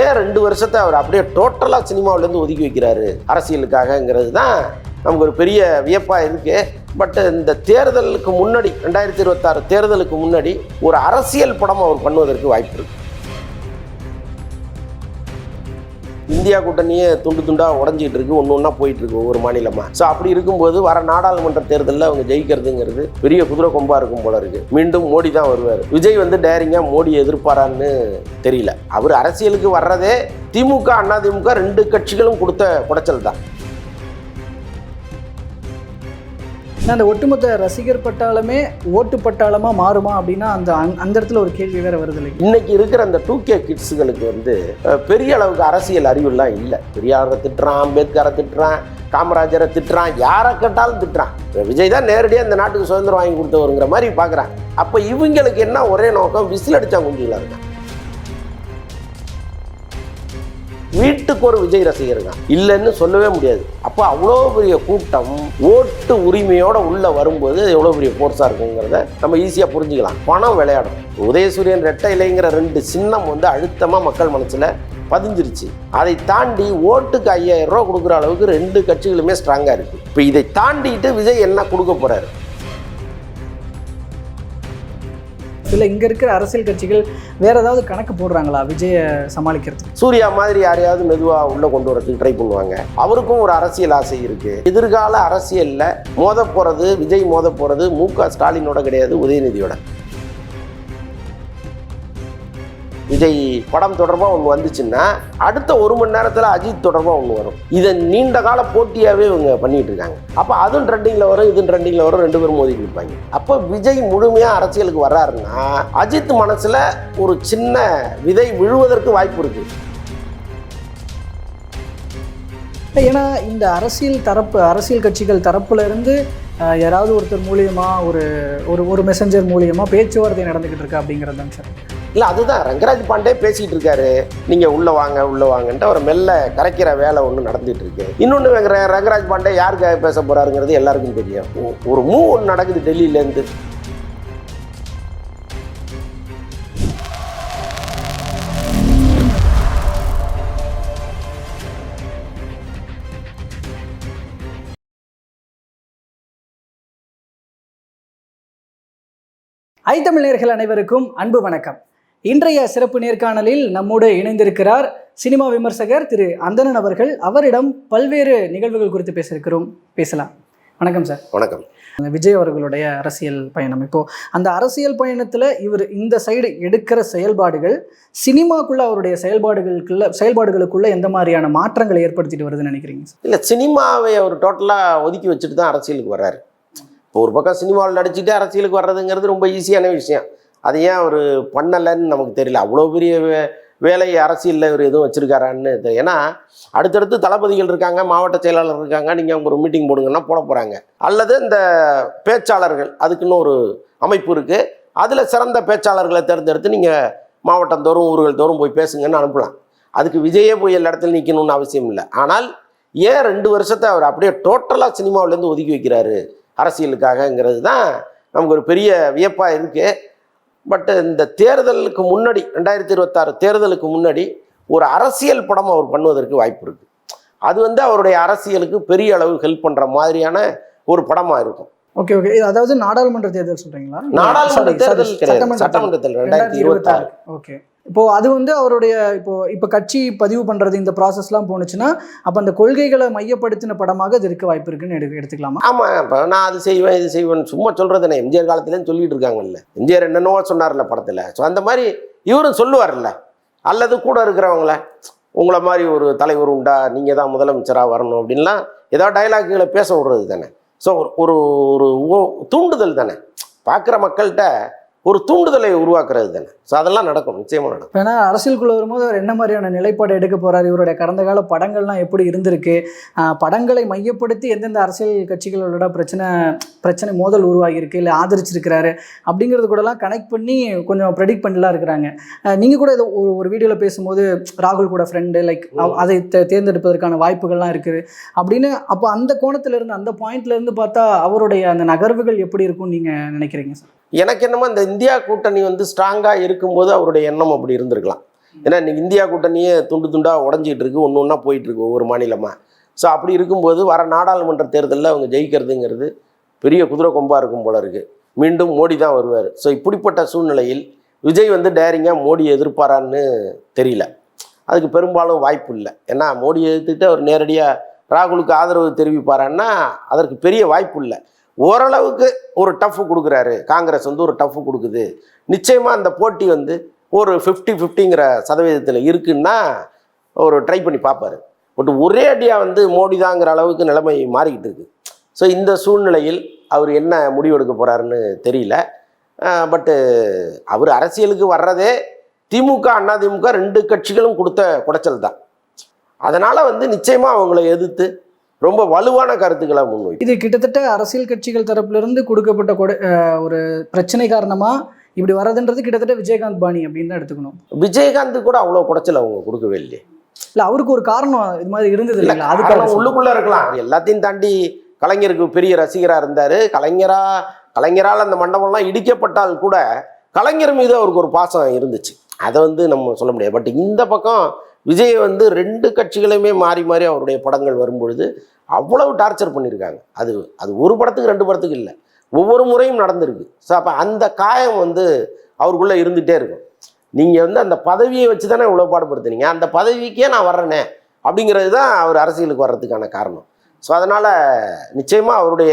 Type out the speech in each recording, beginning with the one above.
ஏன் ரெண்டு வருஷத்தை அவர் அப்படியே டோட்டலாக சினிமாவிலேருந்து ஒதுக்கி வைக்கிறாரு? அரசியலுக்காகங்கிறது தான் நமக்கு ஒரு பெரிய வியப்பாக இருக்குது பட் இந்த தேர்தலுக்கு முன்னாடி ரெண்டாயிரத்தி இருபத்தாறு தேர்தலுக்கு முன்னாடி ஒரு அரசியல் படம் அவர் பண்ணுவதற்கு வாய்ப்பு இருக்கு. இந்தியா கூட்டணியே துண்டு துண்டாக உடஞ்சிட்டு இருக்கு. ஒன்று ஒன்றா போயிட்டு இருக்கு ஒவ்வொரு மாநிலமாக ஸோ அப்படி இருக்கும்போது வர நாடாளுமன்ற தேர்தலில் அவங்க ஜெயிக்கிறதுங்கிறது பெரிய குதிரை கொம்பாக இருக்கும் போல இருக்கு. மீண்டும் மோடி தான் வருவார். விஜய் வந்து டேரிங்காக மோடி எதிர்ப்பாரான்னு தெரியல. அவர் அரசியலுக்கு வர்றதே திமுக அண்ணா திமுக ரெண்டு கட்சிகளும் கொடுத்த குடைச்சல் தான் ஏன்னா அந்த ஒட்டுமொத்த ரசிகர் பட்டாளமே ஓட்டு பட்டாளமா மாறுமா அப்படின்னா அந்த அந்த- அந்த இடத்துல ஒரு கேள்வி வேற வருது இல்லை இன்னைக்கு இருக்கிற அந்த டூ கே கிட்ஸுகளுக்கு வந்து பெரிய அளவுக்கு அரசியல் அறிவுலாம் இல்லை. பெரியாரை திட்டுறான் அம்பேத்கரை திட்டுறான் காமராஜரை திட்டுறான் யாரை கேட்டாலும் திட்டுறான். விஜய் தான் நேரடியாக இந்த நாட்டுக்கு சுதந்திரம் வாங்கி கொடுத்தவருங்கிற மாதிரி பார்க்குறான் அப்போ இவங்களுக்கு என்ன ஒரே நோக்கம்? விசில் அடிச்சா குஞ்சுகளாக இருக்கான். வீட்டுக்கு ஒரு விஜய் ரசிகருங்க. இல்லைன்னு சொல்லவே முடியாது. அப்போ அவ்வளோ பெரிய கூட்டம் ஓட்டு உரிமையோட உள்ள வரும்போது எவ்வளோ பெரிய ஃபோர்ஸாக இருக்குங்கிறத நம்ம ஈஸியாக புரிஞ்சுக்கலாம். பணம் விளையாடும். உதயசூரியன் ரெட்டை இலைங்கிற ரெண்டு சின்னம் வந்து அழுத்தமாக மக்கள் மனசில் பதிஞ்சிருச்சு. அதை தாண்டி ஓட்டுக்கு ஐயாயிரம் ரூபா கொடுக்குற அளவுக்கு ரெண்டு கட்சிகளுமே ஸ்ட்ராங்காக இருக்குது இப்போ இதை தாண்டிட்டு விஜய் என்ன கொடுக்க போறாரு? இல்லை இங்க இருக்கிற அரசியல் கட்சிகள் வேற ஏதாவது கணக்கு போடுறாங்களா விஜயை சமாளிக்கிறதுக்கு? சூர்யா மாதிரி யாரையாவது மெதுவாக உள்ளே கொண்டு வரதுக்கு ட்ரை பண்ணுவாங்க. அவருக்கும் ஒரு அரசியல் ஆசை இருக்கு. எதிர்கால அரசியலில் மோத போகிறது விஜய் மோத போகிறது மு க ஸ்டாலினோட கிடையாது உதயநிதியோட. விஜய் படம் தொடர்பாக ஒன்று வந்துச்சுன்னா அடுத்த ஒரு மணி நேரத்தில் அஜித் தொடர்பாக ஒன்று வரும். இதை நீண்ட கால போட்டியாகவே இவங்க பண்ணிட்டு இருக்காங்க. அப்போ அதுவும் ட்ரெண்டிங்கில் வரும் இதுவும் ட்ரெண்டிங்கில் வரும் ரெண்டு பேரும் மோதி இருப்பாங்க. அப்போ விஜய் முழுமையாக அரசியலுக்கு வர்றாருன்னா அஜித் மனசில் ஒரு சின்ன விதை விழுவதற்கு வாய்ப்பு இருக்குது ஏன்னா இந்த அரசியல் தரப்பு அரசியல் கட்சிகள் தரப்புல இருந்து யாராவது ஒருத்தர் மூலியமா ஒரு ஒரு ஒரு மெசஞ்சர் மூலியமா பேச்சுவார்த்தை நடந்துகிட்டு இருக்கு அப்படிங்கிறது தான் சார். இல்லை அதுதான். ரங்கராஜ் பாண்டே பேசிட்டு இருக்காரு நீங்கள் உள்ளே வாங்க உள்ளே வாங்கன்ட்டு அவர் மெல்ல கரைக்கிற வேலை ஒன்று நடந்துட்டு இருக்கு இன்னொன்று ரங்கராஜ் பாண்டே யாருக்காக பேச போறாருங்கிறது எல்லாருக்கும் தெரியும். ஒரு மூவ் ஒன்று நடக்குது டெல்லியிலேருந்து ஐ தமிழர்கள் அனைவருக்கும் அன்பு வணக்கம். இன்றைய சிறப்பு நேர்காணலில் நம்மோடு இணைந்திருக்கிறார் சினிமா விமர்சகர் திரு அந்தணன் அவர்கள். அவரிடம் பல்வேறு நிகழ்வுகள் குறித்து பேச இருக்கிறோம் பேசலாம். வணக்கம் சார். வணக்கம். விஜய் அவர்களுடைய அரசியல் பயணம். இப்போ அந்த அரசியல் பயணத்துல இவர் இந்த சைடு எடுக்கிற செயல்பாடுகள் சினிமாக்குள்ள அவருடைய செயல்பாடுகளுக்குள்ள செயல்பாடுகளுக்குள்ள எந்த மாதிரியான மாற்றங்களை ஏற்படுத்திட்டு வருதுன்னு நினைக்கிறீங்க சார்? இல்லை சினிமாவை அவர் டோட்டலாக ஒதுக்கி வச்சுட்டு தான் அரசியலுக்கு வர்றாரு. இப்போ ஒரு பக்கம் சினிமாவில் நடிச்சுட்டு அரசியலுக்கு வர்றதுங்கிறது ரொம்ப ஈஸியான விஷயம். அது ஏன் அவர் பண்ணலைன்னு நமக்கு தெரியல. அவ்வளோ பெரிய வே- வேலை அரசியலில் இவர் எதுவும் வச்சுருக்காரான்னு தெரியல. ஏன்னா அடுத்தடுத்து தளபதிகள் இருக்காங்க மாவட்ட செயலாளர் இருக்காங்க நீங்கள் அவங்க ஒரு மீட்டிங் போடுங்கன்னா போட போகிறாங்க அல்லது இந்த பேச்சாளர்கள் அதுக்குன்னு ஒரு அமைப்பு இருக்குது அதில் சிறந்த பேச்சாளர்களை தேர்ந்தெடுத்து நீங்கள் மாவட்டம் தோறும் ஊர்கள் தோறும் போய் பேசுங்கன்னு அனுப்பலாம். அதுக்கு விஜயே போய் எல்லா இடத்துல நிற்கணும்னு அவசியம் இல்லை. ஆனால் ஏன் ரெண்டு வருஷத்தை அவர் அப்படியே டோட்டலாக சினிமாவிலேருந்து ஒதுக்கி வைக்கிறாரு அரசியலுக்காகங்கிறது தான் நமக்கு ஒரு பெரிய வியப்பாக இருக்குது பட் இந்த தேர்தலுக்கு முன்னாடி ரெண்டாயிரத்தி இருபத்தாறு தேர்தலுக்கு முன்னாடி ஒரு அரசியல் படம் அவர் பண்ணுவதற்கு வாய்ப்பு இருக்குது அது வந்து அவருடைய அரசியலுக்கு பெரிய அளவு ஹெல்ப் பண்ணுற மாதிரியான ஒரு படமாக இருக்கும். ஓகே ஓகே இது அதாவது நாடாளுமன்ற தேர்தல் சொல்றீங்களா? நாடாளுமன்ற தேர்தல் சட்டமன்ற தேர்தல். ரெண்டாயிரத்தி இருபத்தாறு. ஓகே இப்போது அது வந்து அவருடைய இப்போது இப்போ கட்சி பதிவு பண்ணுறது இந்த ப்ராசஸ்லாம் போணுச்சுன்னா அப்போ அந்த கொள்கைகளை மையப்படுத்தின படமாக இது இருக்க வாய்ப்பு இருக்குன்னு எடுக்க எடுத்துக்கலாமா? ஆமாம் இப்போ நான் அது செய்வேன் இது செய்வேன் சும்மா சொல்கிறது என்ன? எம்ஜிஆர் காலத்துலேயும் சொல்லிட்டு இருக்காங்கல்ல. எம்ஜிஆர் என்னென்னவோ சொன்னார்ல படத்தில். ஸோ அந்த மாதிரி இவரும் சொல்லுவார்ல. அல்லது கூட இருக்கிறவங்கள உங்களை மாதிரி ஒரு தலைவர் உண்டா? நீங்கள் தான் முதலமைச்சராக வரணும் அப்படின்லாம் ஏதாவது டைலாக்குகளை பேச விடுறது தானே. ஸோ ஒரு ஒரு ஒரு ஓ- தூண்டுதல் தானே. பார்க்குற மக்கள்கிட்ட ஒரு தூண்டுதலை உருவாக்குறது தானே. ஸோ அதெல்லாம் நடக்கும் நிச்சயமாக நடக்கும். ஏன்னா அரசியலுக்குள்ள வரும்போது அவர் என்ன மாதிரியான நிலைப்பாடு எடுக்க போறாரு? இவருடைய கடந்த கால படங்கள்லாம் எப்படி இருந்திருக்கு? படங்களை மையப்படுத்தி எந்தெந்த அரசியல் கட்சிகளோட பிரச்சனை பிரச்சனை மோதல் உருவாகியிருக்கு இல்லை ஆதரிச்சிருக்கிறாரு அப்படிங்கிறது கூடலாம் கனெக்ட் பண்ணி கொஞ்சம் ப்ரெடிக்ட் பண்ணிலாம் இருக்கிறாங்க. ஆஹ் நீங்க கூட ஏதோ ஒரு ஒரு வீடியோவில் பேசும்போது ராகுல் கூட ஃப்ரெண்டு லைக் அதை தேர்ந்தெடுப்பதற்கான வாய்ப்புகள்லாம் இருக்குது. அப்படின்னு அப்போ அந்த கோணத்துல இருந்து அந்த பாயிண்ட்ல இருந்து பார்த்தா அவருடைய அந்த நகர்வுகள் எப்படி இருக்கும்னு நீங்க நினைக்கிறீங்க சார் எனக்கு என்னமோ இந்த இந்தியா கூட்டணி வந்து ஸ்ட்ராங்காக இருக்கும்போது அவருடைய எண்ணம் அப்படி இருந்திருக்கலாம். ஏன்னா இன்னைக்கு இந்தியா கூட்டணியே துண்டு துண்டாக உடஞ்சிட்டு இருக்கு. ஒன்று ஒன்றா போயிட்டு இருக்கு ஒவ்வொரு மாநிலமாக ஸோ அப்படி இருக்கும்போது வர நாடாளுமன்ற தேர்தலில் அவங்க ஜெயிக்கிறதுங்கிறது பெரிய குதிரை கொம்பாக இருக்கும் போல இருக்கு. மீண்டும் மோடி தான் வருவார். ஸோ இப்படிப்பட்ட சூழ்நிலையில் விஜய் வந்து டேரிங்காக மோடியை எதிர்ப்பாரான்னு தெரியல. அதுக்கு பெரும்பாலும் வாய்ப்பு இல்லை. ஏன்னா மோடியை எதிர்த்துட்டு அவர் நேரடியாக ராகுலுக்கு ஆதரவு தெரிவிப்பாரான்னா அதற்கு பெரிய வாய்ப்பு இல்லை. ஓரளவுக்கு ஒரு டஃப் கொடுக்குறாரு. காங்கிரஸ் வந்து ஒரு டஃப் கொடுக்குது. நிச்சயமாக அந்த போட்டி வந்து ஒரு ஃபிஃப்டி ஃபிஃப்டிங்கிற சதவீதத்தில் இருக்குன்னா ஒரு ட்ரை பண்ணி பார்ப்பாரு. பட் ஒரே அடியாக வந்து மோடி தாங்கிற அளவுக்கு நிலைமை மாறிக்கிட்டு இருக்கு. ஸோ இந்த சூழ்நிலையில் அவர் என்ன முடிவெடுக்க போகிறாருன்னு தெரியல. பட்டு அவர் அரசியலுக்கு வர்றதே திமுக அண்ணா திமுக ரெண்டு கட்சிகளும் கொடுத்த குடைச்சல் தான் அதனால் வந்து நிச்சயமாக அவங்கள எதிர்த்து ரொம்ப வலுவான கருத்துக்களை முன்வை இது கிட்டத்தட்ட அரசியல் கட்சிகள் தரப்புல இருந்து கொடுக்கப்பட்ட கொடை ஒரு பிரச்சனை காரணமா இப்படி வர்றதுன்றது கிட்டத்தட்ட விஜயகாந்த் பாணி அப்படின்னு தான் எடுத்துக்கணும். விஜயகாந்த் கூட அவ்வளோ குடைச்சல் அவங்க கொடுக்கவே இல்லையே. இல்ல அவருக்கு ஒரு காரணம் இது மாதிரி இருந்தது இல்ல அதுக்காக உள்ளுக்குள்ள இருக்கலாம். எல்லாத்தையும் தாண்டி கலைஞருக்கு பெரிய ரசிகரா இருந்தாரு. கலைஞரா கலைஞரால் அந்த மண்டபம்லாம் இடிக்கப்பட்டால் கூட கலைஞர் மீது அவருக்கு ஒரு பாசம் இருந்துச்சு. அதை வந்து நம்ம சொல்ல முடியாது. பட் இந்த பக்கம் விஜய் வந்து ரெண்டு கட்சிகளையுமே மாறி மாறி அவருடைய படங்கள் வரும்பொழுது அவ்வளவு டார்ச்சர் பண்ணியிருக்காங்க. அது அது ஒரு படத்துக்கு ரெண்டு படத்துக்கு இல்லை. ஒவ்வொரு முறையும் நடந்திருக்கு. ஸோ அப்போ அந்த காயம் வந்து அவருக்குள்ளே இருந்துகிட்டே இருக்கும். நீங்கள் வந்து அந்த பதவியை வச்சு தானே இவ்வளோ பாடுபடுத்துனீங்க. அந்த பதவிக்கே நான் வர்றேனே அப்படிங்கிறது தான் அவர் அரசியலுக்கு வர்றதுக்கான காரணம். ஸோ அதனால் நிச்சயமாக அவருடைய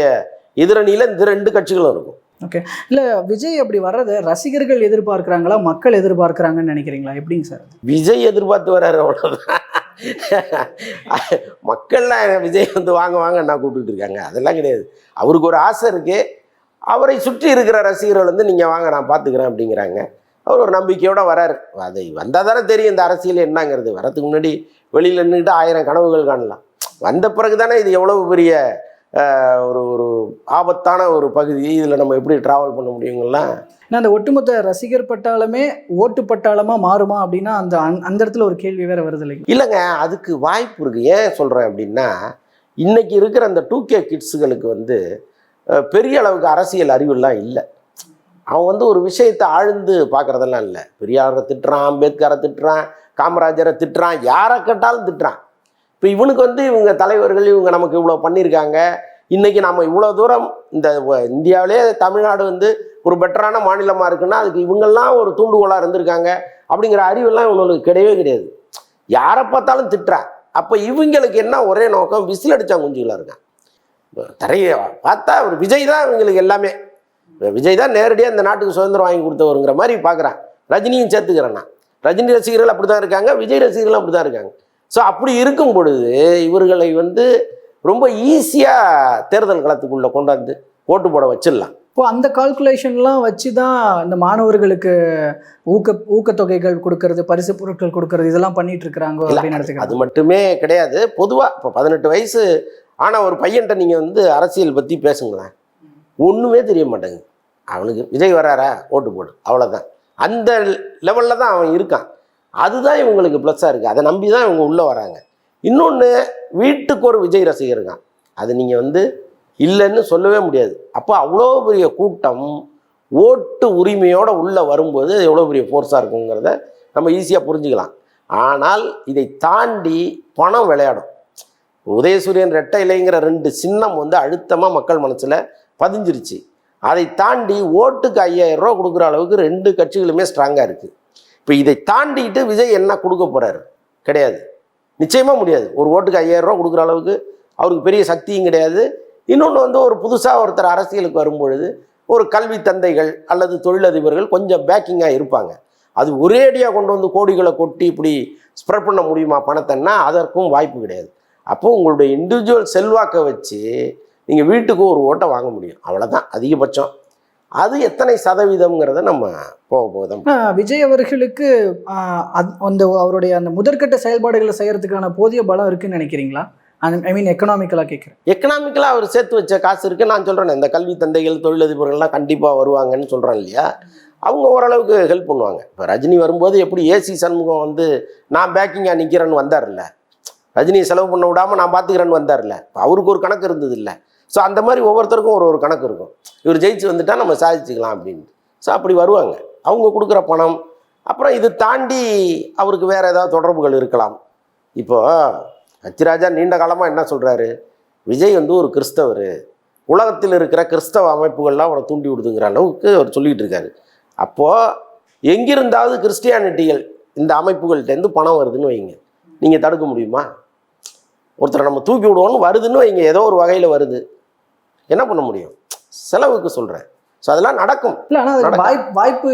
எதிரணியில் இந்த ரெண்டு கட்சிகளும் இருக்கும். ஓகே இல்லை விஜய் அப்படி வர்றதை ரசிகர்கள் எதிர்பார்க்குறாங்களா? மக்கள் எதிர்பார்க்குறாங்கன்னு நினைக்கிறீங்களா? எப்படிங்க சார் விஜய் எதிர்பார்த்து வர்றாரு அவ்வளோதான் மக்கள்லாம் விஜய் வந்து வாங்க வாங்க நான் கூப்பிட்டுட்டு இருக்காங்க. அதெல்லாம் கிடையாது. அவருக்கு ஒரு ஆசை இருக்குது அவரை சுற்றி இருக்கிற ரசிகர்கள் வந்து நீங்கள் வாங்க நான் பார்த்துக்கிறேன் அப்படிங்கிறாங்க. அவர் ஒரு நம்பிக்கையோடு வராரு அதை வந்தால் தானே தெரியும் இந்த அரசியல் என்னங்கிறது. வரதுக்கு முன்னாடி வெளியில் நின்றுட்டு ஆயிரம் கனவுகள் காணலாம். வந்த பிறகு தானே இது எவ்வளவு பெரிய ஒரு ஒரு ஆபத்தான ஒரு பகுதி. இதில் நம்ம எப்படி ட்ராவல் பண்ண முடியுங்கலாம் ஏன்னா அந்த ஒட்டுமொத்த ரசிகர் பட்டாளமே ஓட்டு பட்டாளமா மாறுமா அப்படின்னா அந்த அந்த- அந்த இடத்துல ஒரு கேள்வி வேற வருது இல்லைங்க? இல்லைங்க அதுக்கு வாய்ப்பு இருக்கு. ஏன் சொல்கிறேன் அப்படின்னா இன்னைக்கு இருக்கிற அந்த டூ கே கிட்ஸுகளுக்கு வந்து பெரிய அளவுக்கு அரசியல் அறிவுலாம் இல்லை. அவன் வந்து ஒரு விஷயத்தை ஆழ்ந்து பார்க்குறதெல்லாம் இல்லை. பெரியாரை திட்டுறான் அம்பேத்கரை திட்டுறான் காமராஜரை திட்டுறான் யாரை கேட்டாலும் திட்டுறான். இப்போ இவனுக்கு வந்து இவங்க தலைவர்கள் இவங்க நமக்கு இவ்வளோ பண்ணியிருக்காங்க. இன்னைக்கு நம்ம இவ்வளோ தூரம் இந்த இந்தியாவிலே தமிழ்நாடு வந்து ஒரு பெட்டரான மாநிலமாக இருக்குன்னா அதுக்கு இவங்கெல்லாம் ஒரு தூண்டுகோலாக இருந்திருக்காங்க. அப்படிங்கிற அறிவெல்லாம் இவனுக்கு கிடையவே கிடையாது. யாரை பார்த்தாலும் திட்டுறான் அப்போ இவங்களுக்கு என்ன ஒரே நோக்கம்? விசில் அடிச்சா குஞ்சுகளாக இருக்கான் தரையை பார்த்தா ஒரு விஜய் தான் இவங்களுக்கு எல்லாமே. விஜய் தான் நேரடியாக இந்த நாட்டுக்கு சுதந்திரம் வாங்கி கொடுத்தவருங்கிற மாதிரி பார்க்குறான். ரஜினியும் சேர்த்துக்கிறேன் நான். ரஜினி ரசிகர்கள் அப்படி தான் இருக்காங்க. விஜய் ரசிகர்களும் அப்படி தான் இருக்காங்க. ஸோ அப்படி இருக்கும் பொழுது இவர்களை வந்து ரொம்ப ஈஸியாக தேர்தல் களத்துக்குள்ளே கொண்டாந்து ஓட்டு போட வச்சிடலாம். இப்போ அந்த கால்குலேஷன்லாம் வச்சு தான் இந்த மாணவர்களுக்கு ஊக்க ஊக்கத்தொகைகள் கொடுக்கறது பரிசு பொருட்கள் கொடுக்கறது இதெல்லாம் பண்ணிட்டு இருக்கிறாங்க அப்படின்னு அது மட்டுமே கிடையாது. பொதுவாக இப்போ பதினெட்டு வயசு ஆன ஒரு பையன்கிட்ட நீங்கள் வந்து அரசியல் பற்றி பேசுங்களேன். ஒன்றுமே தெரிய மாட்டேங்குது. அவனுக்கு விஜய் வராரா? ஓட்டு போடு. அவ்வளோதான் அந்த லெவலில் தான் அவன் இருக்கான். அதுதான் இவங்களுக்கு ப்ளஸ்ஸாக இருக்குது அதை நம்பி தான் இவங்க உள்ளே வராங்க. இன்னொன்று வீட்டுக்கு ஒரு விஜய் ரசிகர் அது நீங்கள் வந்து இல்லைன்னு சொல்லவே முடியாது. அப்போ அவ்வளோ பெரிய கூட்டம் ஓட்டு உரிமையோடு உள்ளே வரும்போது எவ்வளோ பெரிய ஃபோர்ஸாக இருக்குங்கிறத நம்ம ஈஸியாக புரிஞ்சுக்கலாம். ஆனால் இதை தாண்டி பணம் விளையாடும். உதயசூரியன் ரெட்டை இலைங்கிற ரெண்டு சின்னம் வந்து அழுத்தமாக மக்கள் மனசில் பதிஞ்சிருச்சு. அதை தாண்டி ஓட்டுக்கு ஐயாயிரம் ரூபா கொடுக்குற அளவுக்கு ரெண்டு கட்சிகளுமே ஸ்ட்ராங்காக இருக்குது இப்போ இதை தாண்டிட்டு விஜய் என்ன கொடுக்க போகிறாரு கிடையாது. நிச்சயமாக முடியாது. ஒரு ஓட்டுக்கு ஐயாயிரம் ரூபா கொடுக்குற அளவுக்கு அவருக்கு பெரிய சக்தியும் கிடையாது. இன்னொன்று வந்து ஒரு புதுசாக ஒருத்தர் அரசியலுக்கு வரும்பொழுது ஒரு கல்வி தந்தைகள் அல்லது தொழிலதிபர்கள் கொஞ்சம் பேக்கிங்காக இருப்பாங்க. அது ஒரேடியாக கொண்டு வந்து கோடிகளை கொட்டி இப்படி ஸ்ப்ரெட் பண்ண முடியுமா பணத்தைன்னா அதற்கும் வாய்ப்பு கிடையாது. அப்போ உங்களுடைய இண்டிவிஜுவல் செல்வாக்கை வச்சு நீங்கள் வீட்டுக்கு ஒரு ஓட்டை வாங்க முடியும். அவ்வளோதான் அதிகபட்சம். அது எத்தனை சதவீதம்ங்கிறத நம்ம போக ஆனா, விஜய் அவர்களுக்கு அந்த அவருடைய அந்த முதற்கட்ட செயல்பாடுகளை செய்யறதுக்கான போதிய பலம் இருக்குன்னு நினைக்கிறீங்களா? ஐ மீன் எக்கனாமிக்கலாக கேட்குறேன் எக்கனாமிக்கலாக அவர் சேர்த்து வச்ச காசு இருக்குது நான் சொல்கிறேன் இந்த கல்வி தந்தைகள் தொழிலதிபர்கள்லாம் கண்டிப்பாக வருவாங்கன்னு சொல்கிறேன் இல்லையா? அவங்க ஓரளவுக்கு ஹெல்ப் பண்ணுவாங்க. இப்போ ரஜினி வரும்போது எப்படி ஏசி சண்முகம் வந்து நான் பேக்கிங்காக நிற்கிறேன்னு வந்தார்ல. ரஜினியை செலவு பண்ண விடாமல் நான் பார்த்துக்கிறேன்னு வந்தார்ல. இப்போ அவருக்கு ஒரு கணக்கு இருந்தது இல்லை ஸோ அந்த மாதிரி ஒவ்வொருத்தருக்கும் ஒரு ஒரு கணக்கு இருக்கும். இவர் ஜெயிச்சு வந்துட்டால் நம்ம சாதிச்சுக்கலாம் அப்படின்ட்டு. ஸோ அப்படி வருவாங்க. அவங்க கொடுக்குற பணம் அப்புறம் இது தாண்டி அவருக்கு வேறு ஏதாவது தொடர்புகள் இருக்கலாம். இப்போது ஹச்சிராஜா நீண்ட காலமாக என்ன சொல்கிறாரு விஜய் வந்து ஒரு கிறிஸ்தவர். உலகத்தில் இருக்கிற கிறிஸ்தவ அமைப்புகள்லாம் அவரை தூண்டி விடுதுங்கிற அளவுக்கு அவர் சொல்லிகிட்டு இருக்காரு. அப்போது எங்கிருந்தாவது கிறிஸ்டியானிட்டிகள் இந்த அமைப்புகள்கிட்டேருந்து பணம் வருதுன்னு வைங்க. நீங்கள் தடுக்க முடியுமா? ஒருத்தரை நம்ம தூக்கி விடுவோன்னு வருதுன்னு வைங்க. ஏதோ ஒரு வகையில் வருது. என்ன பண்ண முடியும்? செலவுக்கு சொல்கிறேன் ஸோ அதெல்லாம் நடக்கும். இல்ல ஆனா அதுக்கு நடக்கும். வாய்ப்பு வாய்ப்பு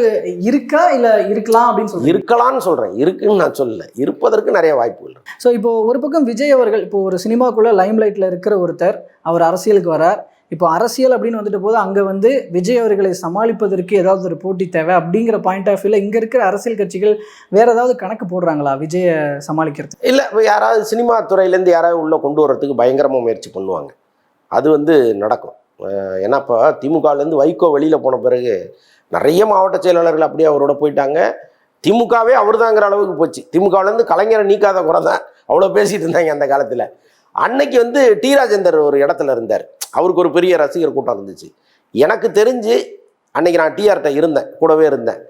இருக்கா? இல்ல இருக்கலாம் அப்படின்னு சொல்றீங்க? இருக்கலாம்னு சொல்கிறேன் இருக்குன்னு நான் சொல்லல. இருப்பதற்கு நிறைய வாய்ப்புகள் ஸோ இப்போ ஒரு பக்கம் விஜய் அவர்கள் இப்போ ஒரு சினிமாக்குள்ள லைம்லைட்ல இருக்கிற ஒருத்தர் அவர் அரசியலுக்கு வரார். இப்போ அரசியல் அப்படின்னு வந்துட்டு போது அங்க வந்து விஜய் அவர்களை சமாளிப்பதற்கு ஏதாவது ஒரு போட்டி தேவை அப்படிங்கிற பாயிண்ட் ஆஃப் வியூல இங்க இருக்கிற அரசியல் கட்சிகள் வேற ஏதாவது கணக்கு போடுறாங்களா விஜயை சமாளிக்கிறது இல்லை யாராவது சினிமா துறையிலேருந்து யாராவது உள்ளே கொண்டு வர்றதுக்கு பயங்கரமாக முயற்சி பண்ணுவாங்க. அது வந்து நடக்கும். ஏன்னாப்பா ஏன்னா இப்போ திமுகலேருந்து வைகோ வெளியில் போன பிறகு நிறைய மாவட்ட செயலாளர்கள் அப்படியே அவரோட போயிட்டாங்க. திமுகவே அவர் தாங்கிற அளவுக்கு போச்சு. திமுகலேருந்து கலைஞரை நீக்காத குறை தான் அவ்வளோ பேசிட்டு இருந்தாங்க அந்த காலத்தில். அன்னைக்கு வந்து டி ராஜேந்தர் ஒரு இடத்துல இருந்தார். அவருக்கு ஒரு பெரிய ரசிகர் கூட்டம் இருந்துச்சு. எனக்கு தெரிஞ்சு அன்னைக்கு நான் டிஆர்கிட்ட இருந்தேன் கூடவே இருந்தேன்.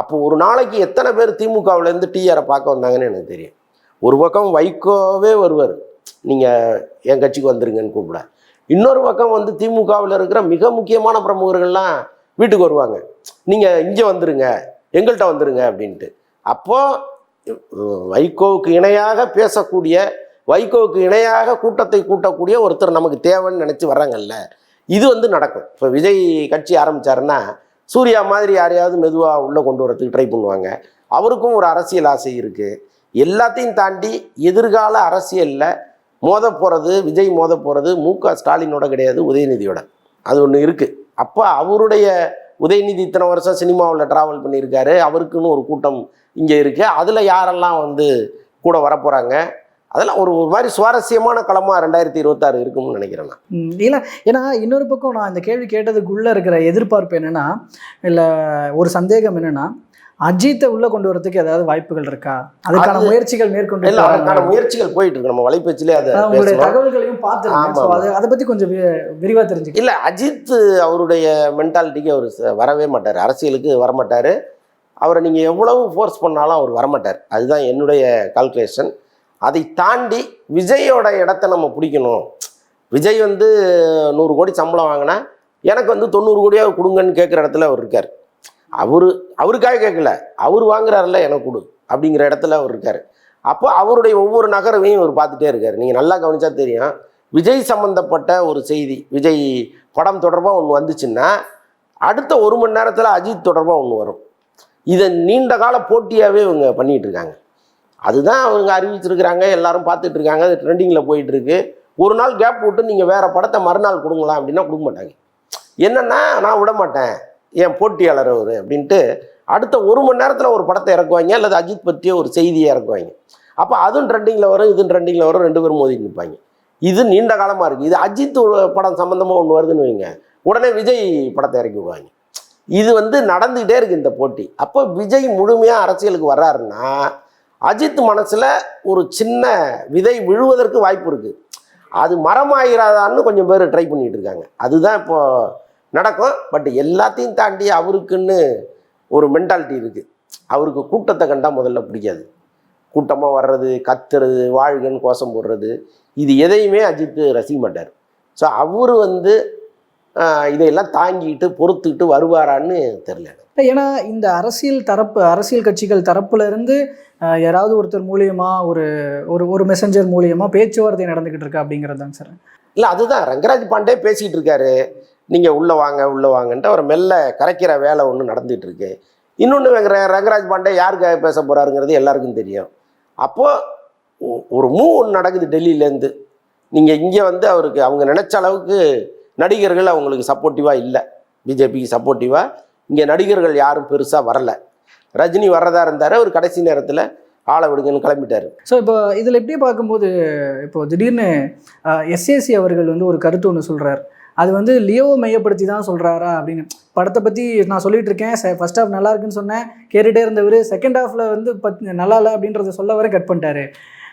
அப்போ ஒரு நாளைக்கு எத்தனை பேர் திமுகவுலேருந்து டிஆரை பார்க்க வந்தாங்கன்னு எனக்கு தெரியும். ஒரு பக்கம் வைகோவே வருவார். நீங்கள் என் கட்சிக்கு வந்துருங்கன்னு கூப்பிட. இன்னொரு பக்கம் வந்து திமுகவில் இருக்கிற மிக முக்கியமான பிரமுகர்கள்லாம் வீட்டுக்கு வருவாங்க. நீங்கள் இங்கே வந்துருங்க எங்கள்கிட்ட வந்துருங்க அப்படின்ட்டு. அப்போது வைகோவுக்கு இணையாக பேசக்கூடிய வைகோவுக்கு இணையாக கூட்டத்தை கூட்டக்கூடிய ஒருத்தர் நமக்கு தேவைன்னு நினச்சி வர்றாங்கல்ல இது வந்து நடக்கும். இப்போ விஜய் கட்சி ஆரம்பிச்சாருன்னா சூர்யா மாதிரி யாரையாவது மெதுவாக உள்ளே கொண்டு வரதுக்கு ட்ரை பண்ணுவாங்க. அவருக்கும் ஒரு அரசியல் ஆசை இருக்குது எல்லாத்தையும் தாண்டி எதிர்கால அரசியலில் மோத போகிறது விஜய் மோத போகிறது மு க ஸ்டாலினோட கிடையாது உதயநிதியோட. அது ஒன்று இருக்குது அப்போ அவருடைய உதயநிதி இத்தனை வருஷம் சினிமாவில் ட்ராவல் பண்ணியிருக்காரு அவருக்குன்னு ஒரு கூட்டம் இங்கே இருக்குது அதில் யாரெல்லாம் வந்து கூட வரப்போகிறாங்க அதெல்லாம் ஒரு ஒரு மாதிரி சுவாரஸ்யமான களமாக ரெண்டாயிரத்தி இருபத்தாறு இருக்கும்னு நினைக்கிறேன் நான். இல்லை ஏன்னா இன்னொரு பக்கம் நான் இந்த கேள்வி கேட்டதுக்குள்ளே இருக்கிற எதிர்பார்ப்பு என்னென்னா இல்லை ஒரு சந்தேகம் என்னென்னா அஜித்தை உள்ள கொண்டு வரதுக்கு ஏதாவது வாய்ப்புகள் இருக்கா? அதுக்கான அது- முயற்சிகள் மேற்கொண்டு இல்லை அதற்கான முயற்சிகள் போயிட்டு இருக்கு. நம்ம வலைப்பேச்சிலே அதை உங்களுடைய தகவல்களையும் ஆமா. அதை பத்தி கொஞ்சம் வி- விரிவா தெரிஞ்சுக்க இல்லை அஜித் அவருடைய மென்டாலிட்டிக்கு அவர் வரவே மாட்டார். அரசியலுக்கு வரமாட்டார். அவரை நீங்கள் எவ்வளவு ஃபோர்ஸ் பண்ணாலும் அவர் வரமாட்டார். அதுதான் என்னுடைய கால்குலேஷன் அதை தாண்டி விஜயோட இடத்த நம்ம பிடிக்கணும். விஜய் வந்து நூறு கோடி சம்பளம் வாங்கினா எனக்கு வந்து தொண்ணூறு கோடியாக கொடுங்கன்னு கேட்குற இடத்துல அவர் இருக்கார். அவர் அவருக்காக கேட்கல. அவர் வாங்குறாருல எனக்கு கொடு அப்படிங்கிற இடத்துல அவர் இருக்கார். அப்போ அவருடைய ஒவ்வொரு நகரவையும் அவர் பார்த்துட்டே இருக்கார். நீங்கள் நல்லா கவனிச்சா தெரியும். விஜய் சம்மந்தப்பட்ட ஒரு செய்தி விஜய் படம் தொடர்பாக ஒன்று வந்துச்சுன்னா அடுத்த ஒரு மணி நேரத்தில் அஜித் தொடர்பாக ஒன்று வரும். இதை நீண்ட கால போட்டியாகவே இவங்க பண்ணிகிட்டு இருக்காங்க. அதுதான் அவங்க அறிவிச்சிருக்கிறாங்க எல்லாரும் பார்த்துட்டு இருக்காங்க அது ட்ரெண்டிங்கில் போயிட்டுருக்கு ஒரு நாள் கேப் விட்டு நீங்கள் வேறு படத்தை மறுநாள் கொடுங்களா அப்படின்னா கொடுக்க மாட்டாங்க. என்னென்னா நான் விட மாட்டேன். என் போட்டியாளர் அவர் அப்படின்ட்டு அடுத்த ஒரு மணி நேரத்தில் ஒரு படத்தை இறக்குவாங்க அல்லது அஜித் பற்றிய ஒரு செய்தியை இறக்குவாங்க. அப்போ அதுவும் ட்ரெண்டிங்கில் வரும் இதுவும் ட்ரெண்டிங்கில் வரும் ரெண்டு பேரும் மோதி நிற்பாங்க இது நீண்ட காலமாக இருக்குது இது அஜித் படம் சம்மந்தமாக ஒன்று வருதுன்னு வைங்க. உடனே விஜய் படத்தை இறக்கிவிடுவாங்க இது வந்து நடந்துக்கிட்டே இருக்கு இந்த போட்டி. அப்போ விஜய் முழுமையாக அரசியலுக்கு வர்றாருன்னா அஜித் மனசில் ஒரு சின்ன விதை விழுவதற்கு வாய்ப்பு இருக்குது அது மரமாயிராதான்னு கொஞ்சம் பேர் ட்ரை பண்ணிகிட்டு இருக்காங்க. அதுதான் இப்போது நடக்கும். பட் எல்லாத்தையும் தாண்டி அவருக்குன்னு ஒரு மென்டாலிட்டி இருக்குது அவருக்கு கூட்டத்தை கண்டா முதல்ல பிடிக்காது. கூட்டமாக வர்றது கத்துறது வாழ்கன்னு கோஷம் போடுறது இது எதையுமே அஜித் ரசிக்க மாட்டார். ஸோ அவர் வந்து இதையெல்லாம் தாங்கிட்டு பொறுத்துக்கிட்டு வருவாரான்னு தெரில. ஏன்னா இந்த அரசியல் தரப்பு அரசியல் கட்சிகள் தரப்புல இருந்து அஹ், யாராவது ஒருத்தர் மூலியமா ஒரு ஒரு ஒரு மெசஞ்சர் மூலியமா பேச்சுவார்த்தை நடந்துகிட்டு இருக்கு அப்படிங்கிறது சார். இல்லை அதுதான். ரங்கராஜ் பாண்டே பேசிகிட்டு இருக்காரு. நீங்கள் உள்ளே வாங்க உள்ளே வாங்கன்ட்டு அவர் மெல்ல கரைக்கிற வேலை ஒன்று நடந்துகிட்டு இருக்கு இன்னொன்று ரங்கராஜ் பாண்டே யாருக்காக பேச போகிறாருங்கிறது எல்லாருக்கும் தெரியும். அப்போது ஒரு மூவ் ஒன்று நடக்குது டெல்லியிலேருந்து. நீங்கள் இங்கே வந்து அவருக்கு அவங்க நினச்ச அளவுக்கு நடிகர்கள் அவங்களுக்கு சப்போர்ட்டிவாக இல்லை. பிஜேபிக்கு சப்போர்ட்டிவாக இங்கே நடிகர்கள் யாரும் பெருசாக வரல. ரஜினி வர்றதா இருந்தார் அவர் கடைசி நேரத்தில் ஆளை விடுங்கன்னு கிளம்பிட்டார். ஸோ இப்போ இதில் எப்படி பார்க்கும்போது இப்போ திடீர்னு எஸ்ஏசி அவர்கள் வந்து ஒரு கருத்து ஒன்று சொல்கிறார் அது வந்து லியோவை மையப்படுத்தி தான் சொல்கிறாரா அப்படின்னு. படத்தை பற்றி நான் சொல்லிட்டு இருக்கேன். ஃபர்ஸ்ட் ஹாஃப் நல்லா இருக்குன்னு சொன்னேன். கேட்டுகிட்டே இருந்தவர் செகண்ட் ஹாஃபில் வந்து பத் நல்லா இல்லை அப்படின்றத சொல்ல வர கட் பண்ணிட்டாரு.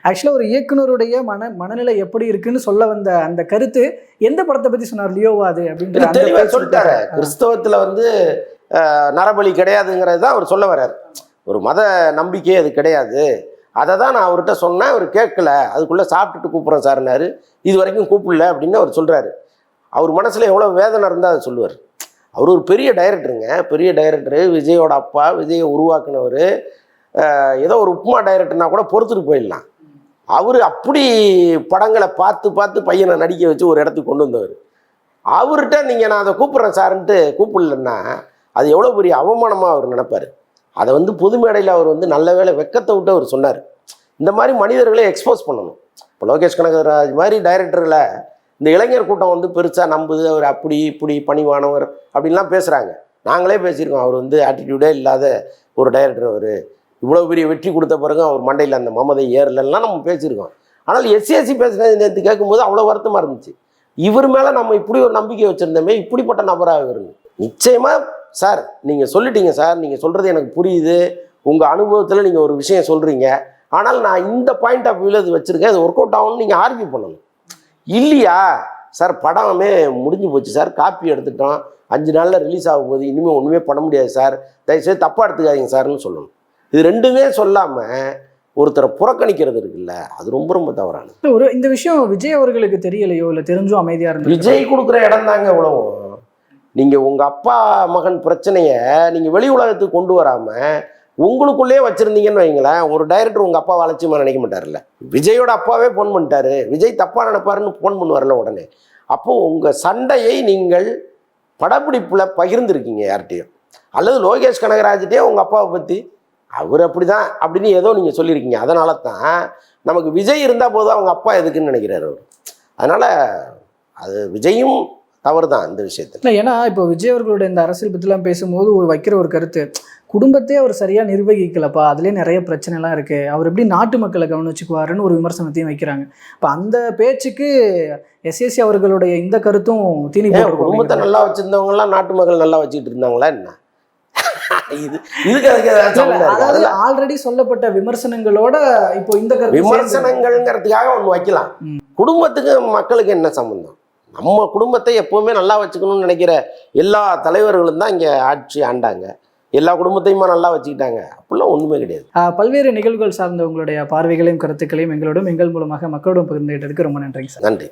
ஆக்சுவலாக ஒரு இயக்குனருடைய மன மனநிலை எப்படி இருக்குன்னு சொல்ல வந்த அந்த கருத்து எந்த படத்தை பற்றி சொன்னார் லியோவா அது அப்படின்ற சொல்லிட்டாரு. கிறிஸ்தவத்துல வந்து நரபலி கிடையாதுங்கிறது தான் அவர் சொல்ல வர்றாரு. ஒரு மத நம்பிக்கையே அது கிடையாது. அதை தான் நான் அவர்கிட்ட சொன்னேன். அவர் கேட்கல. அதுக்குள்ளே சாப்பிட்டுட்டு கூப்பிட்றேன் சார்னாரு இது வரைக்கும் கூப்பிடல அப்படின்னு அவர் சொல்கிறாரு அவர் மனசில் எவ்வளோ வேதனை இருந்தால் அதை சொல்லுவார். அவர் ஒரு பெரிய டைரக்டருங்க பெரிய டைரக்டரு விஜயோட அப்பா விஜயை உருவாக்குனவர். ஏதோ ஒரு உப்புமா டைரக்டர்னா கூட பொறுத்துட்டு போயிடலாம். அவர் அப்படி படங்களை பார்த்து பார்த்து பையனை நடிக்க வச்சு ஒரு இடத்துக்கு கொண்டு வந்தவர். அவர்கிட்ட நீங்கள் நான் அதை கூப்பிட்றேன் சார்ன்ட்டு கூப்பிடலன்னா அது எவ்வளோ பெரிய அவமானமாக அவர் நினைப்பார். அதை வந்து பொது மேடையில் அவர் வந்து நல்ல வேளை வெக்கத்தை விட்டு அவர் சொன்னார். இந்த மாதிரி மனிதர்களை எக்ஸ்போஸ் பண்ணணும். இப்போ லோகேஷ் கனகராஜ் மாதிரி டைரக்டர்களை இந்த இளைஞர் கூட்டம் வந்து பெருசாக நம்புது அவர் அப்படி இப்படி பணிவானவர் அப்படின்லாம் பேசுகிறாங்க நாங்களே பேசியிருக்கோம் அவர் வந்து ஆட்டிடியூடே இல்லாத ஒரு டைரக்டர் அவர். இவ்வளோ பெரிய வெற்றி கொடுத்த பிறகு அவர் மண்டையில் அந்த மமதை ஏறலன்னா நம்ம பேசியிருக்கோம். ஆனால் எஸ்சிஎஸ்சி பேசுனது நேற்று கேட்கும்போது அவ்வளோ வருத்தமாக இருந்துச்சு. இவர் மேலே நம்ம இப்படி ஒரு நம்பிக்கை வச்சுருந்தோமே இப்படிப்பட்ட நபராக இவர் நிச்சயமாக சார் நீங்கள் சொல்லிட்டீங்க சார் நீங்கள் சொல்கிறது எனக்கு புரியுது. உங்கள் அனுபவத்தில் நீங்கள் ஒரு விஷயம் சொல்கிறீங்க ஆனால் நான் இந்த பாயிண்ட் ஆஃப் வியூவில் இது வச்சுருக்கேன் அது ஒர்க் அவுட் ஆகும்னு நீங்கள் ஆர்கியூ பண்ணணும். இல்லையா? சார் படமே முடிஞ்சு போச்சு சார். காப்பி எடுத்துட்டோம் அஞ்சு நாளில் ரிலீஸ் ஆக போகுது. இனிமேல் ஒன்றுமே பண்ண முடியாது சார். தயவுசெய்து தப்பாக எடுத்துக்காதீங்க சார்னு சொல்லணும். இது ரெண்டுமே சொல்லாமல் ஒருத்தரை புறக்கணிக்கிறது இருக்குல்ல அது ரொம்ப ரொம்ப தவறானது. ஒரு இந்த விஷயம் விஜய் அவர்களுக்கு தெரியலையோ? இல்லை தெரிஞ்சும் அமைதியாக இருந்து விஜய் கொடுக்குற இடம் தாங்க இவ்வளவும் நீங்கள் உங்கள் அப்பா மகன் பிரச்சனையை நீங்கள் வெளி உலகத்துக்கு கொண்டு வராமல் உங்களுக்குள்ளேயே வச்சுருந்தீங்கன்னு வைங்களேன் ஒரு டைரக்டர் உங்கள் அப்பா வளர்ச்சிமா நினைக்க மாட்டார்ல விஜயோட அப்பாவே ஃபோன் பண்ணிட்டாரு. விஜய் தப்பாக நினைப்பாருன்னு ஃபோன் பண்ணுவார்ல உடனே. அப்போது உங்கள் சண்டையை நீங்கள் படப்பிடிப்பில் பகிர்ந்துருக்கீங்க யார்கிட்டையும் அல்லது லோகேஷ் கனகராஜ்கிட்டே உங்கள் அப்பாவை பற்றி அவர் அப்படி தான் அப்படின்னு ஏதோ நீங்கள் சொல்லியிருக்கீங்க. அதனால தான் நமக்கு விஜய் இருந்தால் போதும் அவங்க அப்பா எதுக்குன்னு நினைக்கிறாரு அவர். அதனால் அது விஜயும் தவறு தான் இந்த விஷயத்தில். இல்லை ஏன்னா இப்போ விஜய் அவர்களுடைய இந்த அரசியல் பற்றிலாம் பேசும்போது ஒரு வைக்கிற ஒரு கருத்து குடும்பத்தையே அவர் சரியாக நிர்வகிக்கலப்பா? அதுலேயே நிறைய பிரச்சனைலாம் இருக்குது அவர் எப்படி நாட்டு மக்களை கவனிச்சுக்குவாருன்னு ஒரு விமர்சனத்தையும் வைக்கிறாங்க. இப்போ அந்த பேச்சுக்கு எஸ்எஸ்சி அவர்களுடைய இந்த கருத்தும் தீனி குடும்பத்தை நல்லா வச்சிருந்தவங்கலாம் நாட்டு மக்கள் நல்லா வச்சுக்கிட்டு இருந்தாங்களா என்ன? ஆல்ரெடி சொல்லப்பட்ட விமர்சனங்களோட இப்போ இந்த விமர்சனங்கள்ங்கிறதுக்காக ஒன்று வைக்கலாம். குடும்பத்துக்கு மக்களுக்கு என்ன சம்பந்தம் நம்ம குடும்பத்தை எப்பவுமே நல்லா வச்சுக்கணும்னு நினைக்கிற எல்லா தலைவர்களும் தான் இங்கே ஆட்சி ஆண்டாங்க. எல்லா குடும்பத்தையுமா நல்லா வச்சுக்கிட்டாங்க. அப்படிலாம் ஒன்றுமே கிடையாது. பல்வேறு நிகழ்வுகள் சார்ந்த உங்களுடைய பார்வைகளையும் கருத்துக்களையும் எங்களோடும் எங்கள் மூலமாக மக்களோடும் பகிர்ந்துகிட்டதுக்கு ரொம்ப நன்றிங்க சார். நன்றி.